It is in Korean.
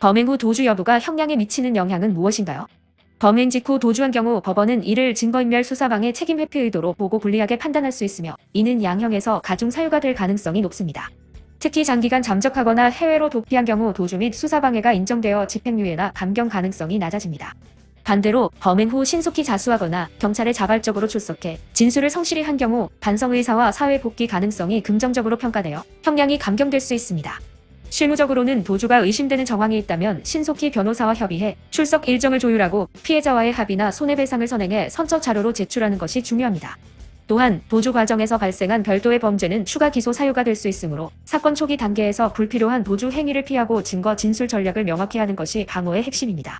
범행 후 도주 여부가 형량에 미치는 영향은 무엇인가요? 범행 직후 도주한 경우 법원은 이를 증거인멸 수사방해 책임 회피 의도로 보고 불리하게 판단할 수 있으며 이는 양형에서 가중 사유가 될 가능성이 높습니다. 특히 장기간 잠적하거나 해외로 도피한 경우 도주 및 수사방해가 인정되어 집행유예나 감경 가능성이 낮아집니다. 반대로 범행 후 신속히 자수하거나 경찰에 자발적으로 출석해 진술을 성실히 한 경우 반성의사와 사회 복귀 가능성이 긍정적으로 평가되어 형량이 감경될 수 있습니다. 실무적으로는 도주가 의심되는 정황이 있다면 신속히 변호사와 협의해 출석 일정을 조율하고 피해자와의 합의나 손해배상을 선행해 선처 자료로 제출하는 것이 중요합니다. 또한 도주 과정에서 발생한 별도의 범죄는 추가 기소 사유가 될 수 있으므로 사건 초기 단계에서 불필요한 도주 행위를 피하고 증거 진술 전략을 명확히 하는 것이 방어의 핵심입니다.